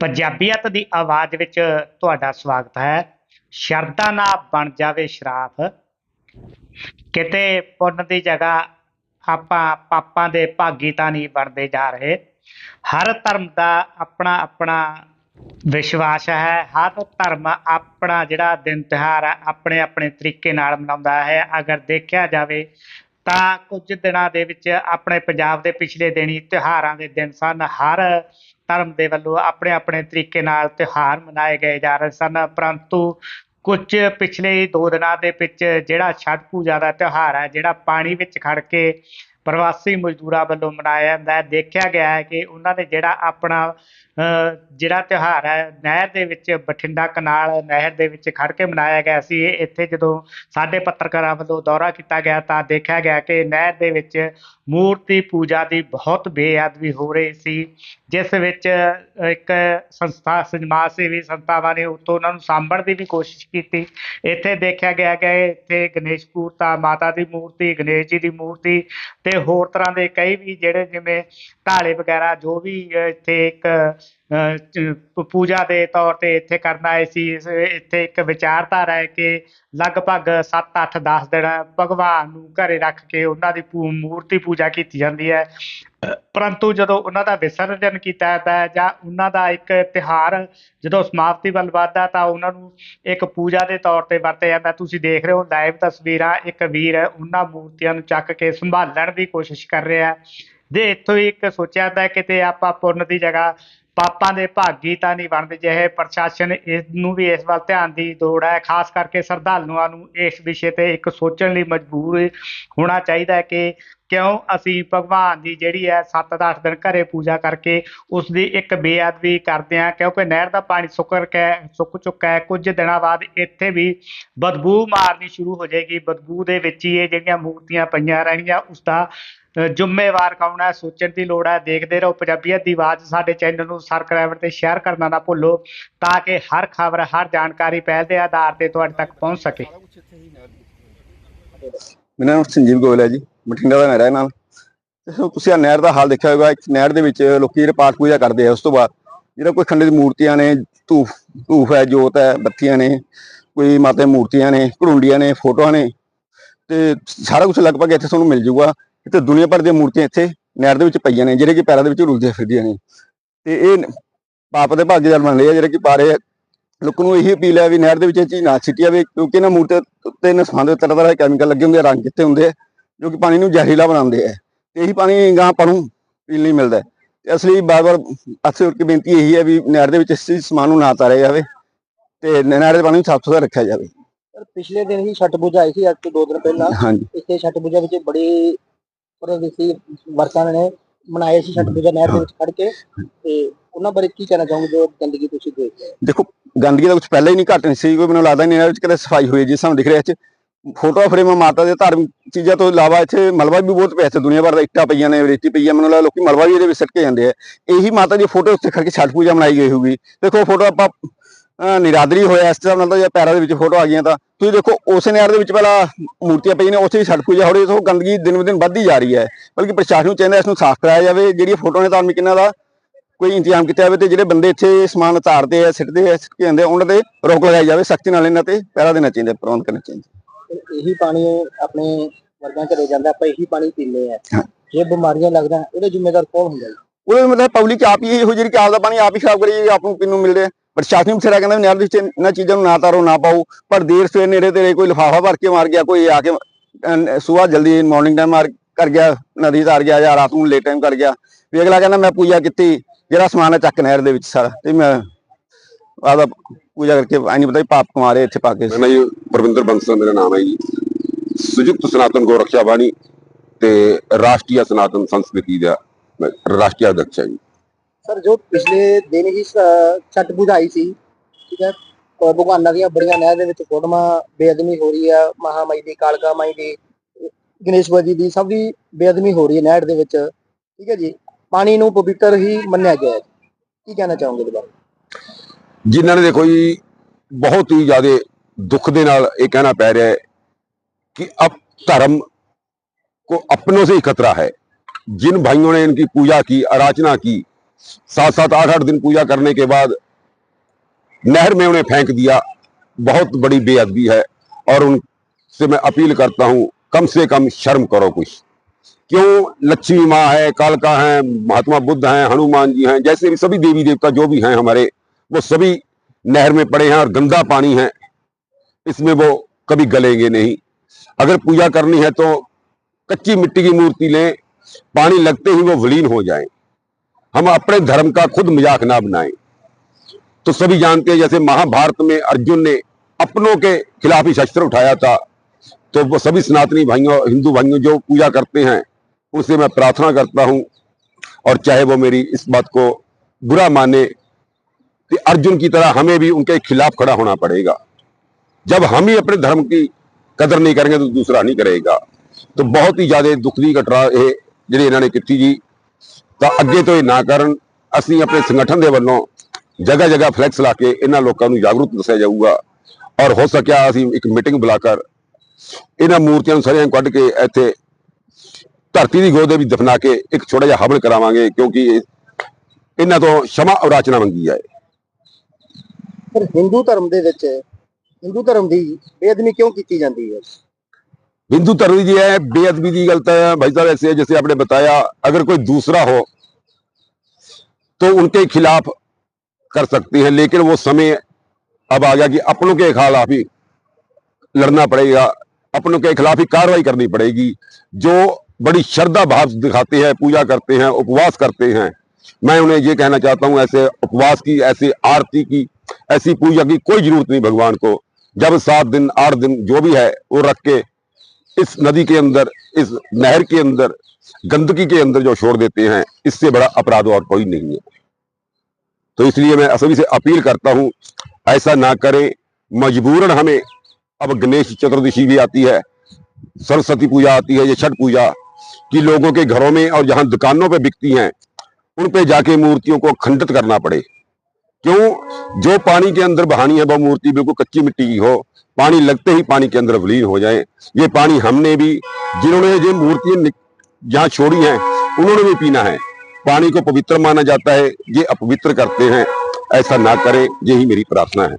ਪੰਜਾਬੀਅਤ ਦੀ ਆਵਾਜ਼ ਵਿੱਚ ਤੁਹਾਡਾ ਸਵਾਗਤ ਹੈ। ਸ਼ਰਧਾ ਨਾ ਬਣ ਜਾਵੇ ਸ਼ਰਾਫ ਕਿਤੇ ਪੁੰਨ ਦੀ ਜਗ੍ਹਾ ਆਪਾਂ ਪਾਪਾਂ ਦੇ ਭਾਗੀ ਤਾਂ ਨਹੀਂ ਬਣਦੇ ਜਾ ਰਹੇ। ਹਰ ਧਰਮ ਦਾ ਆਪਣਾ ਆਪਣਾ ਵਿਸ਼ਵਾਸ ਹੈ। ਹਰ ਧਰਮ ਆਪਣਾ ਜਿਹੜਾ ਦਿਨ ਤਿਉਹਾਰ ਹੈ, ਆਪਣੇ ਆਪਣੇ ਤਰੀਕੇ ਨਾਲ ਮਨਾਉਂਦਾ ਹੈ। ਅਗਰ ਦੇਖਿਆ ਜਾਵੇ ਤਾਂ ਕੁਝ ਦਿਨਾਂ ਦੇ ਵਿੱਚ ਆਪਣੇ ਪੰਜਾਬ ਦੇ ਪਿਛਲੇ ਦਿਨੀ ਤਿਉਹਾਰਾਂ ਦੇ ਦਿਨ ਸਨ। ਹਰ ਧਰਮ ਦੇ ਵੱਲੋਂ ਆਪਣੇ ਆਪਣੇ ਤਰੀਕੇ ਨਾਲ ਤਿਉਹਾਰ ਮਨਾਏ ਗਏ ਜਾ ਰਹੇ ਸਨ। ਪਰੰਤੂ ਕੁਝ ਪਿਛਲੇ ਦੋ ਦਿਨਾਂ ਦੇ ਵਿੱਚ ਜਿਹੜਾ ਛਠ ਪੂਜਾ ਦਾ ਤਿਉਹਾਰ ਹੈ, ਜਿਹੜਾ ਪਾਣੀ ਵਿੱਚ ਖੜ ਕੇ ਪ੍ਰਵਾਸੀ ਮਜ਼ਦੂਰਾਂ ਵੱਲੋਂ ਮਨਾਇਆ ਜਾਂਦਾ ਹੈ। ਦੇਖਿਆ ਗਿਆ ਹੈ ਕਿ ਉਹਨਾਂ ਨੇ ਜਿਹੜਾ ਆਪਣਾ ਅ, ਜਿਹੜਾ ਤਿਉਹਾਰ ਹੈ ਨਹਿਰ ਦੇ ਵਿੱਚ ਬਠਿੰਡਾ ਕਨਾਲ ਨਹਿਰ ਦੇ ਵਿੱਚ ਖੜ ਕੇ ਮਨਾਇਆ ਗਿਆ ਸੀ। ਇੱਥੇ ਜਦੋਂ ਸਾਡੇ ਪੱਤਰਕਾਰਾਂ ਵੱਲੋਂ ਦੌਰਾ ਕੀਤਾ ਗਿਆ ਤਾਂ ਦੇਖਿਆ ਗਿਆ ਕਿ ਨਹਿਰ ਦੇ ਵਿੱਚ ਮੂਰਤੀ ਪੂਜਾ ਦੀ ਬਹੁਤ ਬੇਅਦਬੀ ਹੋ ਰਹੀ ਸੀ, ਜਿਸ ਵਿੱਚ ਇੱਕ ਸੰਸਥਾ ਸਮਾਜ ਸੇਵੀ ਸੰਸਥਾਵਾਂ ਨੇ ਉੱਤੋਂ ਉਹਨਾਂ ਨੂੰ ਸਾਂਭਣ ਦੀ ਵੀ ਕੋਸ਼ਿਸ਼ ਕੀਤੀ। ਇੱਥੇ ਦੇਖਿਆ ਗਿਆ ਕਿ ਇੱਥੇ ਗਣੇਸ਼ ਮੂਰਤਾ ਮਾਤਾ ਦੀ ਮੂਰਤੀ, ਗਣੇਸ਼ ਜੀ ਦੀ ਮੂਰਤੀ ਤੇ ਹੋਰ ਤਰ੍ਹਾਂ ਦੇ ਕਈ ਵੀ ਜਿਹੜੇ ਜਿਵੇਂ ਢਾਲੇ ਵਗੈਰਾ, ਜੋ ਵੀ ਇੱਥੇ ਇੱਕ ਪੂਜਾ ਦੇ ਤੌਰ ਤੇ ਇੱਥੇ ਕਰਨਾ ਆਏ ਸੀ। ਇੱਥੇ ਇੱਕ ਵਿਚਾਰਧਾਰਾ ਹੈ ਕਿ ਲਗਭਗ 7 8 10 ਦਿਨ ਭਗਵਾਨ ਨੂੰ ਘਰੇ ਰੱਖ ਕੇ ਉਹਨਾਂ ਦੀ ਪੂ- ਮੂਰਤੀ ਪੂਜਾ ਕੀਤੀ ਜਾਂਦੀ ਹੈ। ਪਰੰਤੂ ਜਦੋਂ ਉਹਨਾਂ ਦਾ ਵਿਸਰਜਨ ਕੀਤਾ ਜਾਂਦਾ ਹੈ ਜਾਂ ਉਹਨਾਂ ਦਾ ਇੱਕ ਤਿਹਾਰ ਜਦੋਂ ਸਮਾਪਤੀ ਵੱਲ ਵੱਧਦਾ ਤਾਂ ਉਹਨਾਂ ਨੂੰ ਇੱਕ ਪੂਜਾ ਦੇ ਤੌਰ ਤੇ ਵਰਤਿਆ ਜਾਂਦਾ ਤੁਸੀਂ ਦੇਖ ਰਹੇ ਹੋ ਲਾਈਵ ਤਸਵੀਰਾਂ, ਇੱਕ ਵੀਰ ਉਹਨਾਂ ਮੂਰਤੀਆਂ ਨੂੰ ਚੱਕ ਕੇ ਸੰਭਾਲਣ ਦੀ ਕੋਸ਼ਿਸ਼ ਕਰ ਰਿਹਾ ਜੇ ਇੱਥੋਂ ਹੀ ਇੱਕ ਸੋਚਿਆ ਜਾਂਦਾ ਕਿਤੇ ਆਪਾਂ ਪੁੰਨ ਦੀ ਜਗ੍ਹਾ ਪਾਪਾਂ ਦੇ ਭਾਗੀ ਤਾਂ ਨਹੀਂ ਬਣਦੇ ਜਿਹੇ ਪ੍ਰਸ਼ਾਸਨ ਇਸ ਨੂੰ ਵੀ ਇਸ ਵੱਲ ਧਿਆਨ ਦੀ ਲੋੜ ਹੈ, ਖਾਸ ਕਰਕੇ ਸ਼ਰਧਾਲੂਆਂ ਨੂੰ ਇਸ ਵਿਸ਼ੇ ਤੇ ਇੱਕ ਸੋਚਣ ਲਈ ਮਜਬੂਰ ਹੋਣਾ ਚਾਹੀਦਾ ਹੈ ਕਿ ਕਿਉਂ ਅਸੀਂ ਭਗਵਾਨ ਦੀ ਜਿਹੜੀ ਹੈ 7-8 ਦਿਨ ਘਰੇ ਪੂਜਾ ਕਰਕੇ ਉਸ ਦੀ ਇੱਕ ਬੇਅਦਬੀ ਕਰਦੇ ਹਾਂ, ਕਿਉਂਕਿ ਨਹਿਰ ਦਾ ਪਾਣੀ ਸੁੱਕ ਰਿਹਾ ਹੈ ਸੁੱਕ ਚੁੱਕਾ ਹੈ, ਕੁਝ ਦਿਨਾਂ ਬਾਅਦ ਇੱਥੇ ਵੀ ਬਦਬੂ ਮਾਰਨੀ ਸ਼ੁਰੂ ਹੋ ਜਾਏਗੀ, ਬਦਬੂ ਦੇ ਵਿੱਚ ਹੀ ਇਹ ਜਿਹੜੀਆਂ ਮੂਰਤੀਆਂ ਪਈਆਂ ਰਹਿਣਗੀਆਂ, ਉਸ ਦਾ ਜ਼ਿੰਮੇਵਾਰ ਕੌਣ ਹੈ? ਸੋਚਣ ਦੀ ਲੋੜ ਹੈ, ਦੇਖਦੇ ਰਹੋ ਪੰਜਾਬੀਅਤ ਦੀ ਆਵਾਜ਼ ਸਾਡੇ ਚੈਨਲ ਨੂੰ ਸਬਸਕ੍ਰਾਈਬ ਤੇ ਸ਼ੇਅਰ ਕਰਨਾ ਨਾ ਭੁੱਲੋ ਤਾਂ ਕਿ ਹਰ ਖਬਰ, ਹਰ ਜਾਣਕਾਰੀ ਪਹਿਲ ਦੇ ਆਧਾਰ ਤੇ ਤੁਹਾਡੇ ਤੱਕ ਪਹੁੰਚ ਸਕੇ। ਮੇਰਾ ਨਾਮ ਸੰਜੀਵ ਗੋਇਲ ਹੈ ਜੀ, ਬਠਿੰਡਾ ਦਾ ਨਹਿਰ ਹੈ ਨਾਲ। ਤੁਸੀਂ ਆ ਨਹਿਰ ਦਾ ਹਾਲ ਦੇਖਿਆ ਹੋਵੇਗਾ ਇੱਕ ਨਹਿਰ ਦੇ ਵਿੱਚ ਲੋਕੀ ਜਿਹੜੇ ਪਾਠ ਪੂਜਾ ਕਰਦੇ ਆ, ਉਸ ਤੋਂ ਬਾਅਦ ਜਿਹੜਾ ਕੋਈ ਖੰਡੇ ਮੂਰਤੀਆਂ ਨੇ, ਧੂਫ ਧੂਫ ਹੈ, ਜੋਤ ਹੈ, ਬੱਤੀਆਂ ਨੇ, ਕੋਈ ਮਾਤਾ ਦੀਆਂ ਮੂਰਤੀਆਂ ਨੇ ਘੜੁੰਡੀਆਂ ਨੇ, ਫੋਟੋਆਂ ਨੇ, ਤੇ ਸਾਰਾ ਕੁਝ ਲਗਭਗ ਇੱਥੇ ਤੁਹਾਨੂੰ ਮਿਲ ਜੂਗਾ ਇੱਥੇ ਦੁਨੀਆ ਭਰ ਦੀਆਂ ਮੂਰਤੀਆਂ ਇੱਥੇ ਨਹਿਰ ਦੇ ਵਿੱਚ ਪਈਆਂ ਨੇ ਜਿਹੜੇ ਕਿ ਪੈਰਾਂ ਦੇ ਵਿੱਚ ਰੁਲਦੀਆਂ ਫਿਰਦੀਆਂ ਨੇ। ਤੇ ਇਹ ਪਾਪ ਦੇ ਭਾਗੀਦਾਰ ਬਣ ਰਹੇ ਆ ਜਿਹੜੇ ਕਿ ਪਾਰੇ ਲੋਕਾਂ ਨੂੰ ਇਹੀ ਅਪੀਲ ਹੈ ਵੀ ਨਹਿਰ ਦੇ ਵਿੱਚ ਇਹ ਚੀਜ਼ ਨਾ ਸਿੱਟੀ ਜਾਵੇ ਕਿਉਂਕਿ ਇਹਨਾਂ ਮੂਰਤੀਆਂ ਉੱਤੇ ਨਸਮਾਨ ਦੇ ਤਰ੍ਹਾਂ ਤਰ੍ਹਾਂ ਦੇ ਕੈਮੀਕਲ ਲੱਗੇ ਹੁੰਦੇ ਆ ਰੰਗ ਕਿੱਥੇ ਹੁੰਦੇ ਆ ਜੋ ਕਿ ਪਾਣੀ ਨੂੰ ਜ਼ਹਿਰੀਲਾ ਬਣਾਉਂਦੇ ਆ। ਤੇ ਇਹੀ ਪਾਣੀ ਗਾਂ ਨੂੰ ਪੀਣ ਲਈ ਮਿਲਦਾ ਹੈ। ਤੇ ਇਸ ਲਈ ਬਾਰ-ਬਾਰ ਅਕਸਰ ਕੀ ਬੇਨਤੀ ਇਹੀ ਹੈ ਵੀ ਨਹਿਰ ਦੇ ਵਿੱਚ ਇਸ ਚੀਜ਼ ਸਮਾਨ ਨੂੰ ਨਾ ਤਾਰਿਆ ਜਾਵੇ ਤੇ ਨਹਿਰ ਦੇ ਪਾਣੀ ਨੂੰ ਸਾਫ਼ ਸੁਥਰਾ ਰੱਖਿਆ ਜਾਵੇ। ਪਿਛਲੇ ਦਿਨ ਹੀ ਛਠ ਪੂਜਾ ਆਈ ਸੀ ਅੱਜ ਤੋਂ ਦੋ ਦਿਨ ਪਹਿਲਾਂ। ਇੱਥੇ ਛਠ ਪੂਜਾ ਵਿੱਚ ਬੜੀ ਪ੍ਰਵਿਸੀ ਵਰਤਾਂ ਨੇ ਮਨਾਏ ਸੀ ਛਠ ਨਹਿਰ ਦੇ ਵਿੱਚ ਖੜ ਕੇ। ਤੇ ਉਹਨਾਂ ਬਾਰੇ ਕੀ ਕਹਿਣਾ ਚਾਹੋਗੇ ਜੋ ਗੰਦਗੀ ਤੁਸੀਂ ਦੇਖ ਦੇਖੋ, ਗੰਦਗੀ ਦਾ ਕੁਝ ਪਹਿਲਾਂ ਹੀ ਨਹੀਂ, ਘਟ ਨਹੀਂ ਸੀ। ਕੋਈ ਮੈਨੂੰ ਲੱਗਦਾ ਨਹੀਂ ਨਹਿਰ ਵਿੱਚ ਕਦੇ ਸਫ਼ਾਈ ਹੋਈ ਜੀ ਸਾਨੂੰ ਦਿਖ ਰਿਹਾ ਇੱਥੇ। ਫੋਟੋ ਫਰੇਮ ਮਾਤਾ ਦੇ ਧਾਰਮਿਕ ਚੀਜ਼ਾਂ ਤੋਂ ਇਲਾਵਾ ਇੱਥੇ ਮਲਬਾ ਵੀ ਬਹੁਤ ਪਿਆ ਇੱਥੇ ਦੁਨੀਆ ਭਰ ਦਾ। ਇੱਟਾਂ ਪਈਆਂ ਨੇ, ਰੇਤੀ ਪਈ ਹੈ ਮੈਨੂੰ ਲੱਗਦਾ ਲੋਕੀ ਮਲਬਾ ਵੀ ਇਹਦੇ ਵਿੱਚ ਸਿੱਟ ਕੇ ਜਾਂਦੇ ਆ। ਇਹੀ ਮਾਤਾ ਦੀ ਫੋਟੋ ਉੱਤੇ ਖੜ ਕੇ ਛਠ ਪੂਜਾ ਮਨਾਈ ਗਈ ਹੋਊਗੀ। ਦੇਖੋ ਫੋਟੋ ਆਪਾਂ ਨਿਰਾਦਰੀ ਹੋਇਆ ਇਸ ਤਰ੍ਹਾਂ ਨਾਲ ਤਾਂ ਜੇ ਪੈਰਾਂ ਦੇ ਵਿੱਚ ਫੋਟੋ ਆ ਗਈਆਂ ਤਾਂ ਤੁਸੀਂ ਦੇਖੋ ਉਸੇ ਨਹਿਰ ਦੇ ਵਿੱਚ ਪਹਿਲਾਂ ਮੂਰਤੀਆਂ ਪਈਆਂ ਨੇ ਉੱਥੇ ਵੀ ਛਠ ਪੂਜਾ ਹੋ ਰਹੀ ਹੈ ਤਾਂ ਗੰਦਗੀ ਦਿਨ ਦਿਨ ਵੱਧਦੀ ਜਾ ਰਹੀ ਹੈ। ਬਲਕਿ ਪ੍ਰਸ਼ਾਸਨ ਨੂੰ ਚਾਹੀਦਾ ਇਸ ਨੂੰ ਸਾਫ਼ ਕਰਾਇਆ ਜਾਵੇ ਜਿਹੜੀਆਂ ਫੋਟੋ ਨੇ ਧਾਰਮਿਕ ਇਹਨਾਂ ਦਾ ਕੋਈ ਇੰਤਜ਼ਾਮ ਕੀਤਾ ਜਾਵੇ ਤੇ ਜਿਹੜੇ ਬੰਦੇ ਇੱਥੇ ਸਮਾਨ ਉਤਾਰਦੇ ਆ ਸਿੱਟਦੇ ਆ ਸਿੱਟ ਕੇ ਜਾਂਦੇ ਆ ਉਹਨਾਂ ਤੇ ਰੋਕ ਲਗਾਈ ਜਾਵੇ ਸਖਤੀ ਨਾਲ ਇਹਨਾਂ ਤੇ ਪਹਿਰਾ ਦੇਣਾ ਚਾਹੀਦਾ ਪ੍ਰਬੰਧ ਕਰਨਾ ਚਾਹੀਦਾ। ਇਹੀ ਪਾਣੀ ਆਪਣੇ ਵਰਗਾਂ ਘਰੇ ਜਾਂਦਾ ਆਪਾਂ ਇਹੀ ਪਾਣੀ ਪੀਂਦੇ ਆ। ਹਾਂ। ਜੇ ਬਿਮਾਰੀਆਂ ਲੱਗਦਾ ਉਹਦੇ ਜ਼ਿੰਮੇਵਾਰ ਕੌਣ ਹੁੰਦਾ ਉਹਦੇ ਮਤਲਬ ਪਬਲਿਕ ਆਪ ਹੀ ਇਹੋ ਜਿਹੜੀ ਕਿ ਆਪ ਦਾ ਪਾਣੀ ਆਪ ਹੀ ਖਰਾਬ ਕਰੀ ਆਪ ਨੂੰ ਪੀਣ ਨੂੰ ਮਿਲ ਰਿਹਾ ਪ੍ਰਸ਼ਾਸਨ ਵੀ ਬਥੇਰਾ ਕਹਿੰਦਾ ਨਹਿਰ ਦੇ ਵਿੱਚ ਇਹਨਾਂ ਚੀਜ਼ਾਂ ਨੂੰ ਨਾ ਤਾਰੋ, ਨਾ ਪਾਓ, ਪਰ ਦੇਰ ਸਵੇਰ ਨੇੜੇ ਤੇਰੇ ਕੋਈ ਲਿਫਾਫਾ ਭਰ ਕੇ ਮਾਰ ਗਿਆ, ਕੋਈ ਆ ਕੇ ਸਵੇਰ ਜਲਦੀ ਮਾਰਨਿੰਗ ਟਾਈਮ ਮਾਰ ਕਰ ਗਿਆ, ਨਦੀ ਤਾਰ ਗਿਆ ਜਾਂ ਰਾਤ ਨੂੰ ਲੇਟ ਟਾਈਮ ਕਰ ਗਿਆ। ਵੀ ਅਗਲਾ ਕਹਿੰਦਾ ਮੈਂ ਪੂਜਾ ਕੀਤੀ, ਜਿਹੜਾ ਸਮਾਨ ਹੈ ਚੱਕ ਨਹਿਰ ਦੇ ਵਿੱਚ ਸਾਰਾ, ਤੇ ਮੈਂ ਆਦਾ ਪੂਜਾ ਕਰਕੇ ਆਈ ਨਹੀਂ ਪਤਾ ਪਾਪ ਕਮਾਰੇ ਇੱਥੇ ਪਾ ਕੇ। ਮੇਰਾ ਜੀ ਪਰਵਿੰਦਰ ਬੰਸਲ ਮੇਰਾ ਨਾਮ ਹੈ ਜੀ। ਸੰਯੁਕਤ ਸਨਾਤਨ ਗੋ ਰੱਖਿਆ ਬਾਣੀ ਤੇ ਰਾਸ਼ਟਰੀ ਸਨਾਤਨ ਸੰਸਕ੍ਰਿਤੀ ਦਾ ਰਾਸ਼ਟਰੀ ਅਧਿਕਸ਼ ਸਰ ਜੋ ਪਿਛਲੇ ਦਿਨ ਹੀ ਸ- ਛਠ ਪੂਜਾ ਆਈ ਸੀ ਠੀਕ ਹੈ ਅਹ ਭਗਵਾਨਾਂ ਦੀਆਂ ਬੜੀਆਂ ਨਹਿਰ ਦੇ ਵਿੱਚ ਫੋਟੋਆਂ ਬੇਅਦਮੀ ਹੋ ਰਹੀ ਆ ਮਹਾਮਾਈ ਦੀ ਕਾਲਕਾ ਮਾਈ ਦੀ ਗਣੇਸ਼ਵਰ ਜੀ ਦੀ ਸਭ ਦੀ ਬੇਅਦਮੀ ਹੋ ਰਹੀ ਹੈ ਨਹਿਰ ਦੇ ਵਿੱਚ ਠੀਕ ਹੈ ਜੀ ਪਾਣੀ ਨੂੰ ਪਵਿੱਤਰ ਹੀ ਮੰਨਿਆ ਗਿਆ ਹੈ ਕੀ ਕਹਿਣਾ ਚਾਹੋਗੇ ਇਹਦੇ ਬਾਰੇ ਜਿਨ੍ਹਾਂ ਨੇ ਦੇਖੋ ਜੀ ਬਹੁਤ ਹੀ ਜ਼ਿਆਦਾ ਦੁੱਖ ਦੇ ਨਾਲ ਇਹ ਕਹਿਣਾ ਪੈ ਰਿਹਾ ਹੈ कि अब धर्म को अपनों से ही खतरा है जिन भाइयों ने इनकी पूजा की आराधना की सात सात आठ आठ दिन पूजा करने के बाद नहर में उन्हें फेंक दिया। बहुत बड़ी बेअदबी है और उनसे मैं अपील करता हूँ, कम से कम शर्म करो कुछ। क्यों? लक्ष्मी माँ है, कालका है, महात्मा बुद्ध हैं, हनुमान जी हैं, जैसे भी सभी देवी देवता जो भी हैं हमारे, वो सभी नहर में पड़े हैं और गंदा पानी है। इसमें वो कभी गलेंगे नहीं। अगर पूजा करनी है तो कच्ची मिट्टी की मूर्ति लें, पानी लगते ही वो विलीन हो जाए। हम अपने धर्म का खुद मज़ाक ना बनाएँ। तो सभी जानते हैं, जैसे महाभारत में अर्जुन ने अपनों के खिलाफ ही शस्त्र उठाया था तो वो सभी सनातनी भाइयों, हिंदू भाइयों जो पूजा करते हैं, उनसे मैं प्रार्थना करता हूँ, और चाहे वो मेरी इस बात को बुरा माने कि अर्जुन की तरह हमें भी उनके खिलाफ खड़ा होना पड़ेगा। जब हम ही अपने धर्म की कदर नहीं करेंगे तो दूसरा नहीं करेगा। तो बहुत ही ज़्यादा दुखदी घटना है जी इन्होंने की जी। ਤਾਂ ਅੱਗੇ ਤੋਂ ਇਹ ਨਾ ਕਰਨ, ਅਸੀਂ ਆਪਣੇ ਸੰਗਠਨ ਦੇ ਵੱਲੋਂ ਜਗ੍ਹਾ ਜਗ੍ਹਾ ਫਲੈਕਸ ਲਾ ਕੇ ਇਹਨਾਂ ਲੋਕਾਂ ਨੂੰ ਜਾਗਰੂਕ ਦੱਸਿਆ ਜਾਊਗਾ। ਔਰ ਹੋ ਸਕਿਆ ਅਸੀਂ ਇੱਕ ਮੀਟਿੰਗ ਬੁਲਾ ਕਰ, ਇਹਨਾਂ ਮੂਰਤੀਆਂ ਨੂੰ ਸਾਰੀਆਂ ਕੱਢ ਕੇ ਇੱਥੇ ਧਰਤੀ ਦੀ ਗੋਦ ਦੇ ਵਿੱਚ ਦਫਨਾ ਕੇ ਇੱਕ ਛੋਟਾ ਜਿਹਾ ਹਵਨ ਕਰਾਵਾਂਗੇ, ਕਿਉਂਕਿ ਇਹਨਾਂ ਤੋਂ ਸ਼ਮਾ ਔਰਾਚਨਾ ਮੰਗੀ ਹੈ ਪਰ ਹਿੰਦੂ ਧਰਮ ਦੇ ਵਿੱਚ, ਹਿੰਦੂ ਧਰਮ ਦੀ ਬੇਅਦਬੀ ਕਿਉਂ ਕੀਤੀ ਜਾਂਦੀ ਹੈ? हिंदू धर्म जी है, बेअदबी की गलत है, भाई साहब, ऐसे जैसे आपने बताया, अगर कोई दूसरा हो तो उनके खिलाफ कर सकती है, लेकिन वो समय अब आ गया कि अपनों के खिलाफ ही लड़ना पड़ेगा, अपनों के खिलाफ ही कार्रवाई करनी पड़ेगी। जो बड़ी श्रद्धा भाव दिखाते हैं, पूजा करते हैं, उपवास करते हैं, मैं उन्हें ये कहना चाहता हूँ, ऐसे उपवास की, ऐसे आरती की, ऐसी पूजा की कोई ज़रूरत नहीं भगवान को। जब सात दिन, आठ दिन जो भी है, वो रख के इस नदी के अंदर, इस नहर के अंदर, गंदगी के अंदर जो छोड़ देते हैं, इससे बड़ा अपराध और कोई नहीं है। तो इसलिए मैं सभी से अपील करता हूँ, ऐसा ना करें। मजबूरन हमें, अब गणेश चतुर्दशी भी आती है, सरस्वती पूजा आती है, ये छठ पूजा, कि लोगों के घरों में और जहाँ दुकानों पे बिकती हैं, उन पे जाके मूर्तियों को खंडित करना पड़े। क्यों? जो पानी के अंदर बहानी है वो मूर्ति बिल्कुल कच्ची मिट्टी की हो पानी लगते ही पानी के अंदर विलीन हो जाए। ये पानी हमने भी, जिन्होंने जो मूर्तियाँ जहाँ छोड़ी हैं, उन्होंने भी पीना है। पानी को पवित्र माना जाता है, ये अपवित्र करते हैं। ऐसा ना करें, यही मेरी प्रार्थना है।